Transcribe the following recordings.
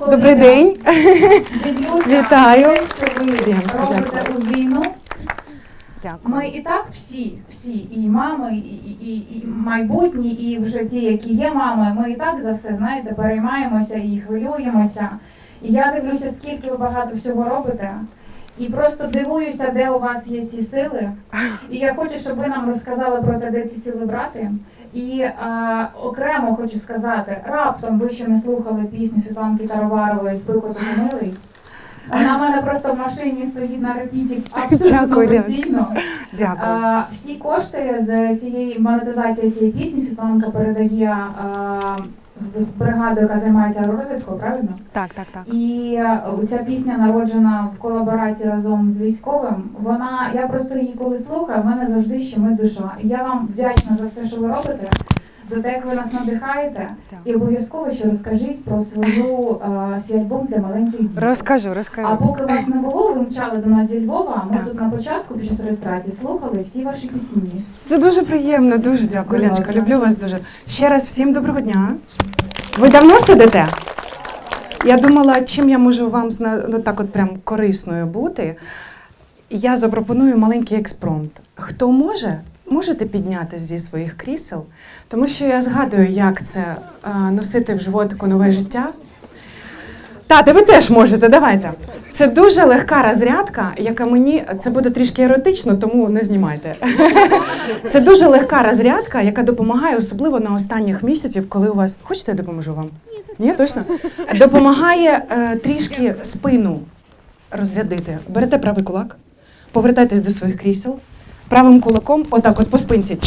коли Добрий я день. дивлюся Вітаю. на те, що ви Діаночка, робите у війну. Дякую. Ми і так всі, всі, і мами, і, і, і, і майбутні, і вже ті, які є мами, ми і так за все, знаєте, переймаємося і хвилюємося. І я дивлюся, скільки ви багато всього робите. І просто дивуюся, де у вас є ці сили. І я хочу, щоб ви нам розказали про те, де ці сили брати. І а, окремо хочу сказати, раптом ви ще не слухали пісню Світланки Тароварової «Спикоту милий. Вона в мене просто в машині стоїть на репіті абсолютно Дякую, постійно. Дякую. А, всі кошти з цієї монетизації цієї пісні Світланка передає а, в бригаду, яка займається розвідкою, правильно? Так, так, так. І е, ця пісня народжена в колаборації разом з військовим. Вона я просто її коли слухаю, в мене завжди щемить душа. Я вам вдячна за все, що ви робите, за те, як ви нас надихаєте. І обов'язково ще розкажіть про свою е, свій альбом для маленьких дітей. Розкажу, А поки вас не було, ви мчали до нас зі Львова. Ми Так. тут на початку під час реєстрації слухали всі ваші пісні. Це дуже приємно, дуже дякую, Будь Люблю вас дуже. Ще раз всім доброго дня. Ви давно сидите? Я думала, чим я можу вам ну, так от прям корисною бути. Я запропоную маленький експромт. Хто може, можете піднятися зі своїх крісел, тому що я згадую, як це носити в животику нове життя. Тати, ви теж можете, давайте. Це дуже легка розрядка, яка мені це буде трішки еротично, тому не знімайте. Це дуже легка розрядка, яка допомагає, особливо на останніх місяців, коли у вас. Хочете, я допоможу вам? Ні, точно? Допомагає е, трішки спину розрядити. Берете правий кулак, повертайтесь до своїх крісел, правим кулаком, отак, от по спинці.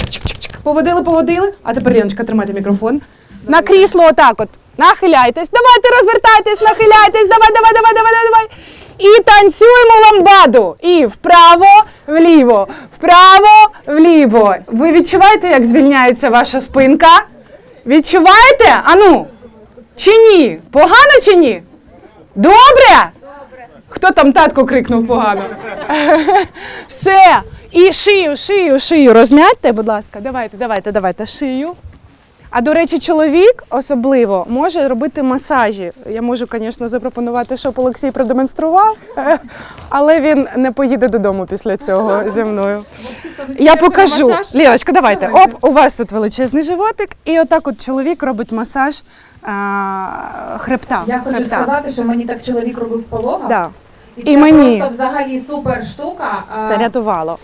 Поводили, поводили. А тепер, Леночка, тримайте мікрофон. На крісло, отак от. Нахиляйтесь. Давайте розвертайтесь, нахиляйтесь. Давай, давай, давай, давай, давай. І танцюємо ламбаду. І вправо, вліво, вправо, вліво. Ви відчуваєте, як звільняється ваша спинка? Відчуваєте? Ану? Чи ні? Погано чи ні? Добре? Добре. Хто там татко крикнув погано? Все. І шию, шию, шию. Розм'ятьте, будь ласка. Давайте, давайте, давайте шию. А до речі, чоловік особливо може робити масажі. Я можу, звісно, запропонувати, щоб Олексій продемонстрував, але він не поїде додому після цього зі мною. Я покажу. Лілочка, давайте. Оп, у вас тут величезний животик, і отак от чоловік робить масаж а, хребта. Я хочу хребта. сказати, що мені так чоловік робив в пологах. Да. І, І це мені. просто взагалі супер штука. А, Це рятувало.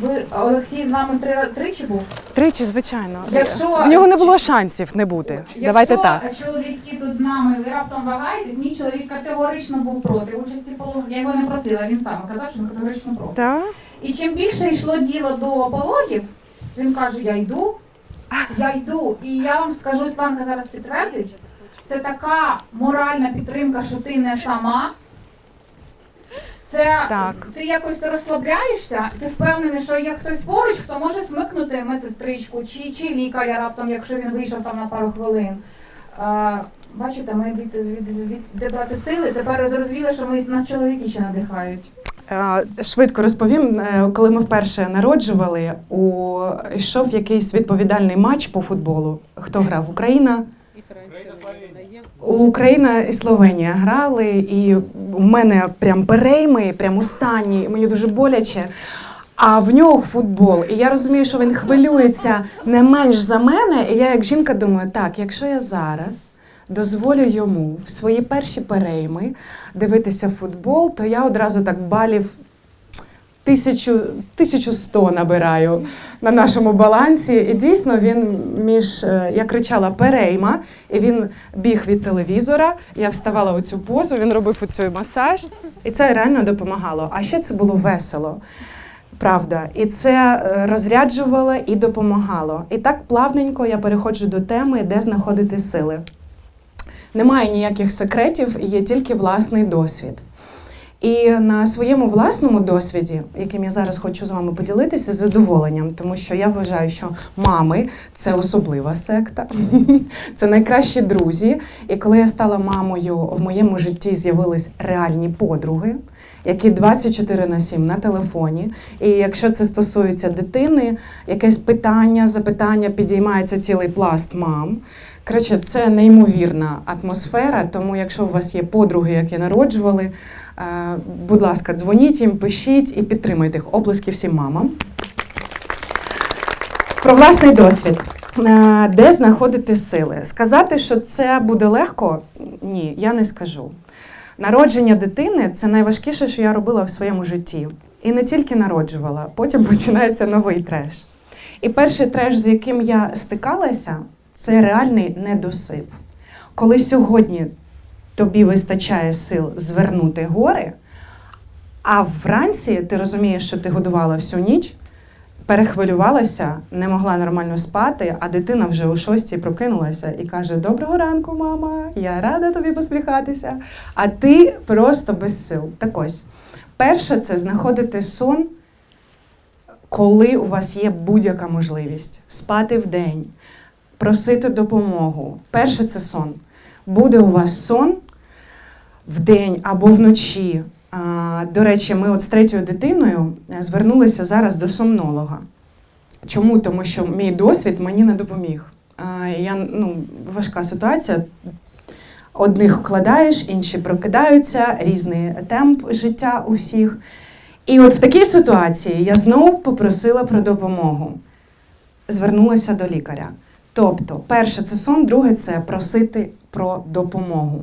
Ви Олексій з вами три, тричі був? Тричі, звичайно. Якщо- В нього не було шансів не бути. Давайте так. Якщо чоловіки тут з нами ви раптом вагаєтесь, мій чоловік категорично був проти участі в пологах. Я його не просила, він сам казав, що він категорично проти. Так? І чим більше йшло діло до пологів, він каже: Я йду, я йду. І я вам скажу, Сланка зараз підтвердить, це така моральна підтримка, що ти не сама. Це Так. ти якось розслабляєшся, ти впевнений, що є хтось поруч, хто може смикнути медсестричку чи, чи лікаря раптом, якщо він вийшов там на пару хвилин. А, бачите, ми від, від, від, де брати сили, тепер зрозуміли, що ми нас чоловіки ще надихають. Е, Швидко розповім, Е, коли ми вперше народжували, у йшов якийсь відповідальний матч по футболу. Хто грав? Україна? Україна і Словенія грали, і у мене прям перейми, прям останні, мені дуже боляче. А в нього футбол. І я розумію, що він хвилюється не менш за мене. І я, як жінка, думаю, так, якщо я зараз дозволю йому в свої перші перейми дивитися футбол, то я одразу так балів 1100 набираю на нашому балансі. І дійсно він між е, я кричала перейма, і він біг від телевізора. Я вставала у цю позу, він робив оцю масаж, і це реально допомагало. А ще це було весело. Правда, і це е, розряджувало і допомагало. І так плавненько я переходжу до теми, де знаходити сили. Немає ніяких секретів, є тільки власний досвід. І на своєму власному досвіді, яким я зараз хочу з вами поділитися, з задоволенням, тому що я вважаю, що мами це особлива секта, це найкращі друзі. І коли я стала мамою, в моєму житті з'явились реальні подруги, які 24 на 7 на телефоні. І якщо це стосується дитини, якесь питання, запитання, підіймається цілий пласт мам. Коротше, це неймовірна атмосфера, тому якщо у вас є подруги, які народжували, е, будь ласка, дзвоніть їм, пишіть і підтримуйте їх. Оплески всім мамам. Про власний досвід. Е, Де знаходити сили? Сказати, що це буде легко? Ні, я не скажу. Народження дитини це найважкіше, що я робила в своєму житті. І не тільки народжувала, потім починається новий треш. І перший треш, з яким я стикалася, це реальний недосип. Коли сьогодні тобі вистачає сил звернути гори, а вранці ти розумієш, що ти годувала всю ніч, перехвилювалася, не могла нормально спати, а дитина вже о шостій прокинулася і каже: Доброго ранку, мама, я рада тобі посміхатися. А ти просто без сил. Так ось, перше це знаходити сон, коли у вас є будь-яка можливість спати вдень, просити допомогу. Перше це сон. Буде у вас сон вдень або вночі. До речі, ми от з третьою дитиною е, звернулися зараз до сомнолога. Чому? Тому що мій досвід мені не допоміг. Я, ну, важка ситуація. Одних вкладаєш, інші прокидаються, різний темп життя у всіх. І от в такій ситуації я знову попросила про допомогу. Звернулася до лікаря. Тобто, перше це сон, друге це просити про допомогу.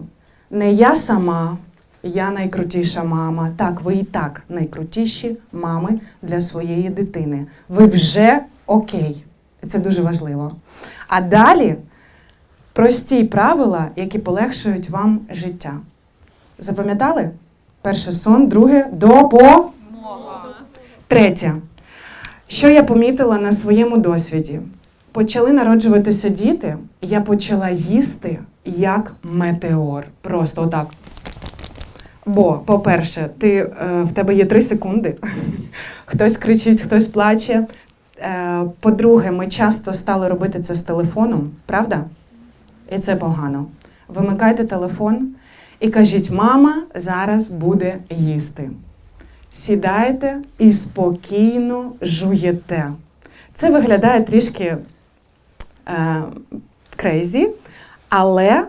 Не я сама, я найкрутіша мама. Так, ви і так найкрутіші мами для своєї дитини. Ви вже окей. Це дуже важливо. А далі прості правила, які полегшують вам життя. Запам'ятали? Перше сон, друге допомога. Третє. Що я помітила на своєму досвіді? Почали народжуватися діти, я почала їсти як метеор. Просто отак. Бо, по-перше, ти, е, в тебе є три секунди. Хтось кричить, хтось плаче. Е, по-друге, ми часто стали робити це з телефоном, правда? І це погано. Вимикайте телефон і кажіть, мама зараз буде їсти. Сідаєте і спокійно жуєте. Це виглядає трішки крейзі, але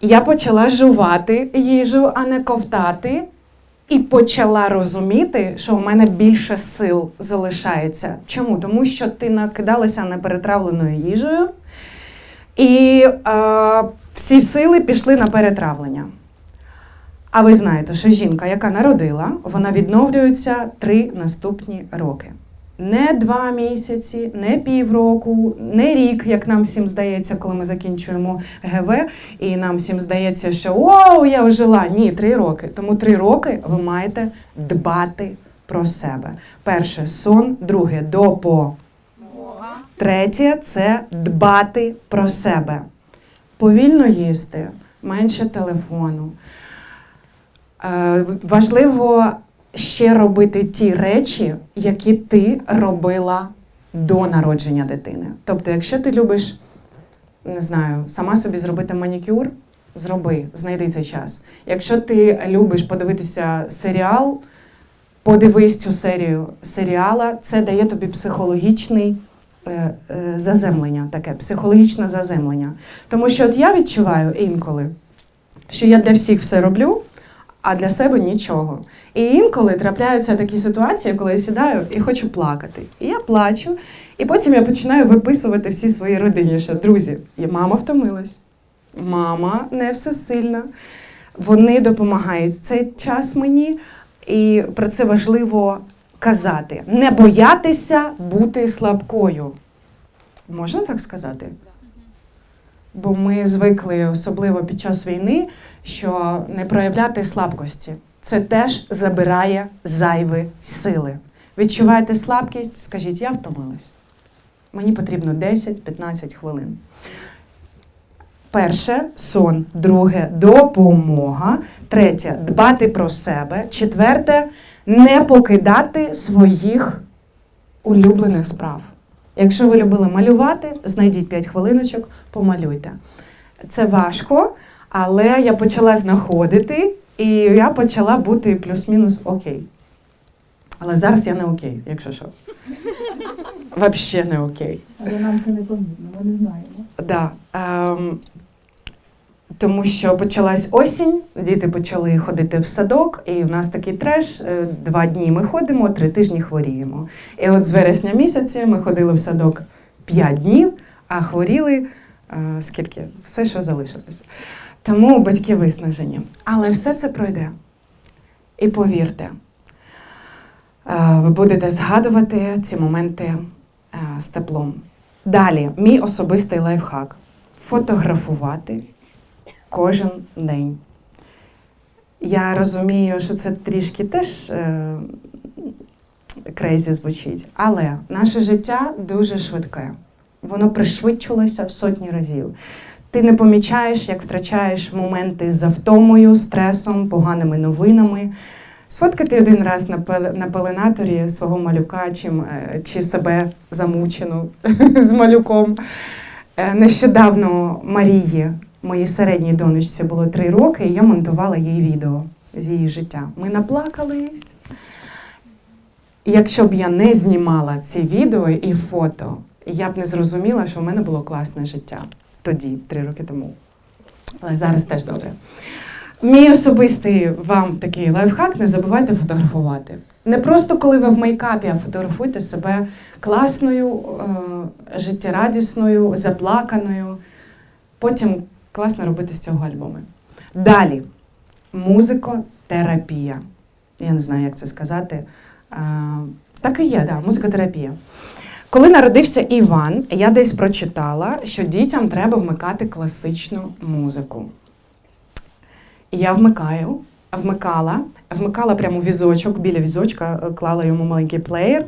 я почала жувати їжу, а не ковтати, і почала розуміти, що в мене більше сил залишається. Чому? Тому що ти накидалася неперетравленою їжею, і е, всі сили пішли на перетравлення. А ви знаєте, що жінка, яка народила, вона відновлюється три наступні роки. Не два місяці, не півроку, не рік, як нам всім здається, коли ми закінчуємо ГВ, і нам всім здається, що вау, я ожила. Ні, три роки. Тому три роки ви маєте дбати про себе. Перше сон, друге допо. Третє це дбати про себе. Повільно їсти, менше телефону. Е, Важливо ще робити ті речі, які ти робила до народження дитини. Тобто, якщо ти любиш, не знаю, сама собі зробити манікюр, зроби, знайди цей час. Якщо ти любиш подивитися серіал, подивись цю серію серіала, це дає тобі психологічний. е, е, Заземлення, таке психологічне заземлення. Тому що от я відчуваю інколи, що я для всіх все роблю, а для себе нічого. І інколи трапляються такі ситуації, коли я сідаю і хочу плакати. І я плачу, і потім я починаю виписувати всі свої родині, що друзі, і мама втомилась, мама не всесильна. Вони допомагають цей час мені, і про це важливо казати. Не боятися бути слабкою. Можна так сказати? Бо ми звикли, особливо під час війни, що не проявляти слабкості. Це теж забирає зайві сили. Відчуваєте слабкість, скажіть, я втомилась. Мені потрібно 10-15 хвилин. Перше сон, друге допомога, третє дбати про себе, четверте не покидати своїх улюблених справ. Якщо ви любили малювати, знайдіть 5 хвилиночок, помалюйте. Це важко, але я почала знаходити, і я почала бути плюс-мінус окей. Але зараз я не окей, якщо що. Взагалі не окей. Але нам це не помітно, ми не знаємо. Да. Ем, тому що почалась осінь, діти почали ходити в садок, і в нас такий треш. е, Два дні ми ходимо, три тижні хворіємо. І от з вересня місяця ми ходили в садок п'ять днів, а хворіли е, скільки? Все, що залишилося. Тому батьки виснажені. Але все це пройде. І повірте, е, ви будете згадувати ці моменти з теплом. Далі, мій особистий лайфхак фотографувати кожен день. Я розумію, що це трішки теж е, крейзі звучить, але наше життя дуже швидке. Воно пришвидшилося в сотні разів. Ти не помічаєш, як втрачаєш моменти за втомою, стресом, поганими новинами. Сфоткати один раз на пеленаторі свого малюка чи, е, чи себе замучену з малюком. Е, Нещодавно Марії, моїй середній донечці, було три роки, і я монтувала їй відео з її життя. Ми наплакались. Якщо б я не знімала ці відео і фото, я б не зрозуміла, що в мене було класне життя тоді, три роки тому. Але зараз теж добре. Мій особистий вам такий лайфхак: не забувайте фотографувати. Не просто коли ви в мейкапі, а фотографуйте себе класною, е, життєрадісною, заплаканою. Потім класно робити з цього альбоми. Далі музикотерапія. Я не знаю, як це сказати. Е, так і є, да, музикотерапія. Коли народився Іван, я десь прочитала, що дітям треба вмикати класичну музику. І я вмикаю, вмикала, вмикала прямо візочок, біля візочка е, клала йому маленький плеєр,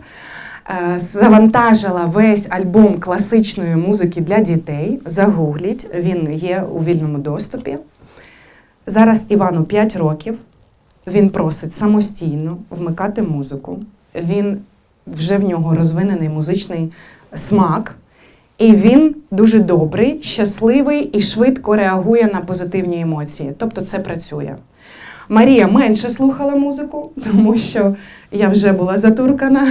завантажила весь альбом класичної музики для дітей. Загугліть, він є у вільному доступі. Зараз Івану 5 років. Він просить самостійно вмикати музику. Він вже в нього розвинений музичний смак. І він дуже добрий, щасливий і швидко реагує на позитивні емоції. Тобто це працює. Марія менше слухала музику, тому що я вже була затуркана.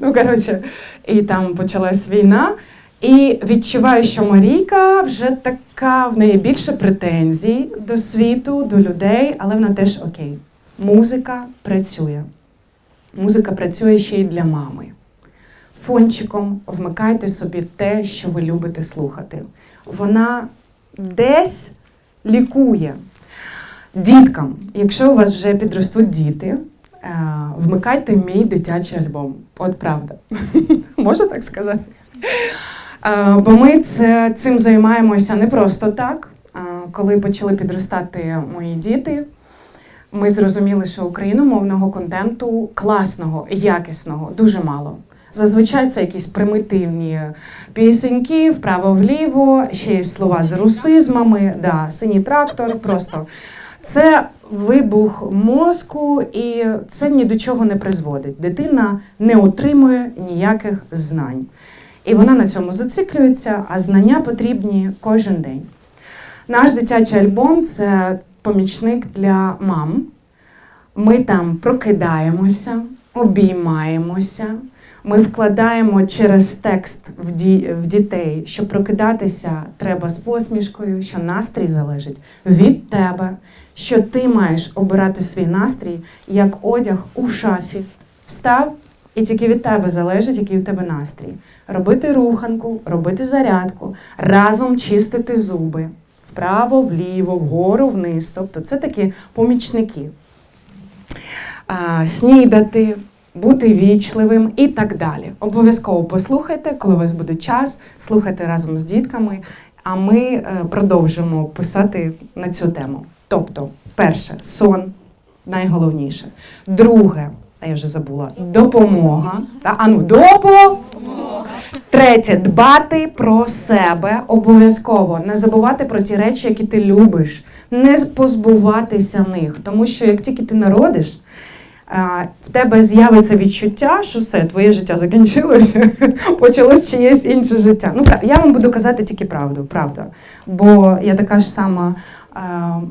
Ну, коротше, і там почалась війна. І відчуваю, що Марійка вже така, в неї більше претензій до світу, до людей, але вона теж окей. Музика працює. Музика працює ще й для мами. Фончиком вмикайте собі те, що ви любите слухати. Вона десь лікує. Діткам, якщо у вас вже підростуть діти, е, вмикайте мій дитячий альбом. От правда. Можна так сказати? Е, Бо ми цим займаємося не просто так. Е, Коли почали підростати мої діти, ми зрозуміли, що україномовного контенту класного, якісного дуже мало. Зазвичай це якісь примітивні пісеньки, вправо-вліво, ще й слова з русизмами, да, синій трактор, просто. Це вибух мозку, і це ні до чого не призводить. Дитина не отримує ніяких знань. І вона на цьому зациклюється, а знання потрібні кожен день. Наш дитячий альбом це помічник для мам. Ми там прокидаємося, обіймаємося. Ми вкладаємо через текст в, ді, в дітей, що прокидатися треба з посмішкою, що настрій залежить від тебе, що ти маєш обирати свій настрій як одяг у шафі. Встав, і тільки від тебе залежить, який у тебе настрій. Робити руханку, робити зарядку, разом чистити зуби вправо, вліво, вгору, вниз. Тобто це такі помічники. А, снідати, бути вічливим і так далі. Обов'язково послухайте, коли у вас буде час, слухайте разом з дітками, а ми е, продовжимо писати на цю тему. Тобто, перше, сон найголовніше. Друге, а я вже забула, допомога. Та, а ну, допомога. Третє дбати про себе обов'язково. Не забувати про ті речі, які ти любиш, не позбуватися них. Тому що як тільки ти народиш, в тебе з'явиться відчуття, що все, твоє життя закінчилося, почалось чиєсь інше життя. Ну, я вам буду казати тільки правду, правда. Бо я така ж сама е,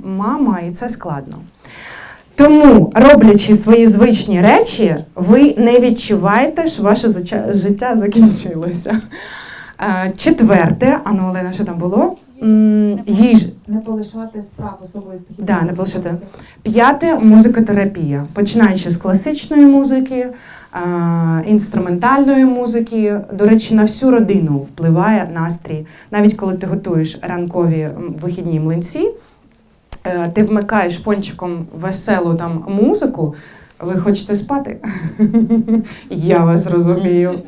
мама, і це складно. Тому, роблячи свої звичні речі, ви не відчуваєте, що ваше життя закінчилося. Е, Четверте, а ну Олена, що там було? Їж, Не полишати справ особистих. Да, не полишати. П'яте музикотерапія. Починаючи з класичної музики, інструментальної музики. До речі, на всю родину впливає настрій. Навіть коли ти готуєш ранкові вихідні млинці, е, ти вмикаєш фончиком веселу там музику. Ви хочете спати? Я вас розумію.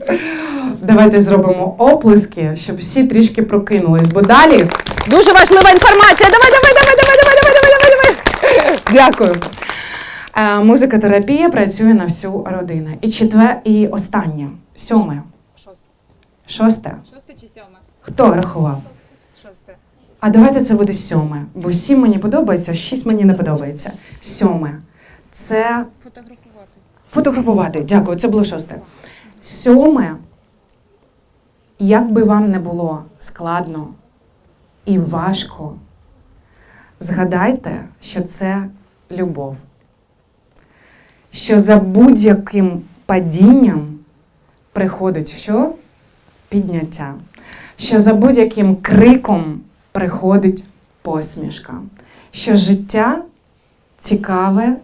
Давайте зробимо оплески, щоб всі трішки прокинулись, бо далі дуже важлива інформація. Давай, давай, давай, давай, давай, давай, давай, давай, давай. Дякую. Е, музикотерапія працює на всю родину. І четвер, і останнє, сьоме. Шосте. Шосте. Шосте чи сьоме? Хто рахував? Шосте. А давайте це буде сьоме, бо сім мені подобається, шість мені не подобається. Сьоме. Це Фотографувати. Фотографувати, дякую, це було шосте. Сьоме, як би вам не було складно і важко, згадайте, що це любов. Що за будь-яким падінням приходить що? Підняття. Що за будь-яким криком приходить посмішка. Що життя цікаве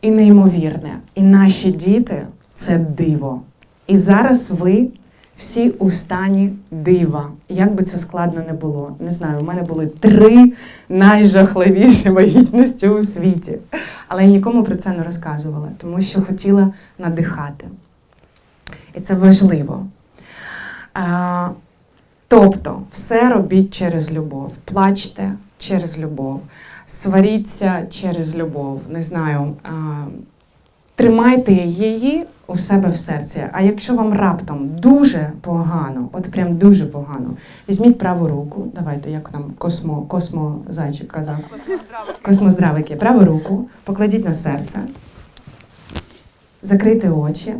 і неймовірне. І наші діти це диво. І зараз ви всі у стані дива. Як би це складно не було. Не знаю, у мене були три найжахливіші вагітності у світі. Але я нікому про це не розказувала, тому що хотіла надихати. І це важливо. А, тобто, все робіть через любов. Плачте через любов сваріться через любов. Не знаю. А, тримайте її у себе в серці. А якщо вам раптом дуже погано, от прям дуже погано, візьміть праву руку. Давайте, як нам космо, космозайчик казав. Космоздравики, праву руку, покладіть на серце, закрийте очі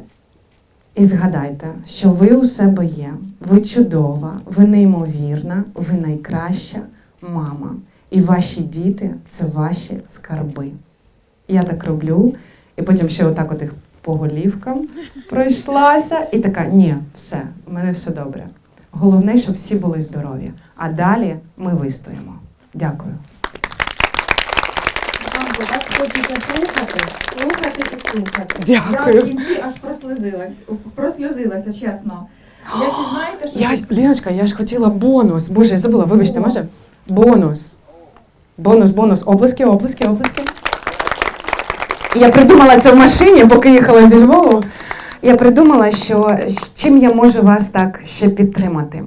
і згадайте, що ви у себе є, ви чудова, ви неймовірна, ви найкраща мама. І ваші діти це ваші скарби. Я так роблю, і потім ще отак от їх по голівкам пройшлася, і така: ні, все, у мене все добре. Головне, щоб всі були здорові. А далі ми вистоїмо. Дякую. Вас хочеться слухати, слухати і слухати. Дякую. Я в кінці аж прослезилась, просльозилася, чесно. Я ще знаєте, що Я, Ліночка, я ж хотіла бонус. Боже, я забула, вибачте, може? Бонус. Бонус, бонус. Оплески, оплески, оплески. Я придумала це в машині, поки їхала зі Львову. Я придумала, що чим я можу вас так ще підтримати.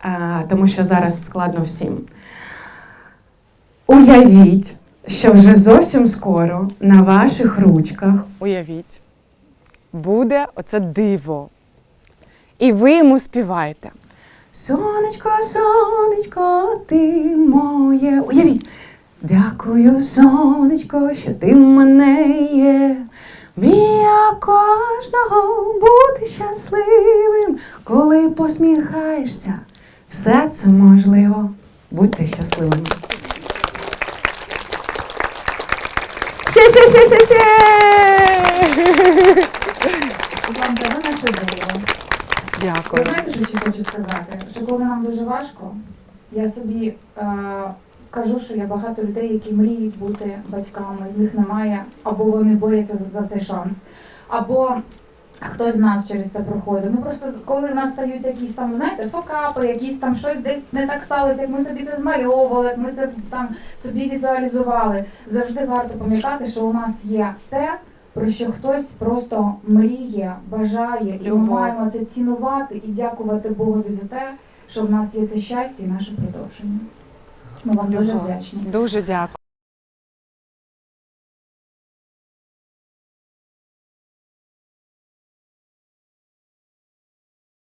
А, тому що зараз складно всім. Уявіть, що вже зовсім скоро на ваших ручках, уявіть, буде оце диво. І ви йому співаєте. Сонечко, сонечко, ти моє. Уявіть. Дякую, сонечко, що ти в мене є. Мрія кожного бути щасливим, коли посміхаєшся. Все це можливо. Будьте щасливими. Ще, ще, ще, ще, ще. диво. Ви Дякую. знаєте, що ще хочу сказати? Що коли нам дуже важко, я собі е, кажу, що є багато людей, які мріють бути батьками, в них немає, або вони борються за, за цей шанс, або хтось з нас через це проходить. Ну просто коли в нас стаються якісь там, знаєте, фокапи, якісь там щось десь не так сталося, як ми собі це змальовували, як ми це там собі візуалізували. Завжди варто пам'ятати, що у нас є те. Про що хтось просто мріє, бажає, і ми маємо це цінувати і дякувати Богові за те, що в нас є це щастя і наше продовження. Ми вам дуже вдячні. Дуже дякую.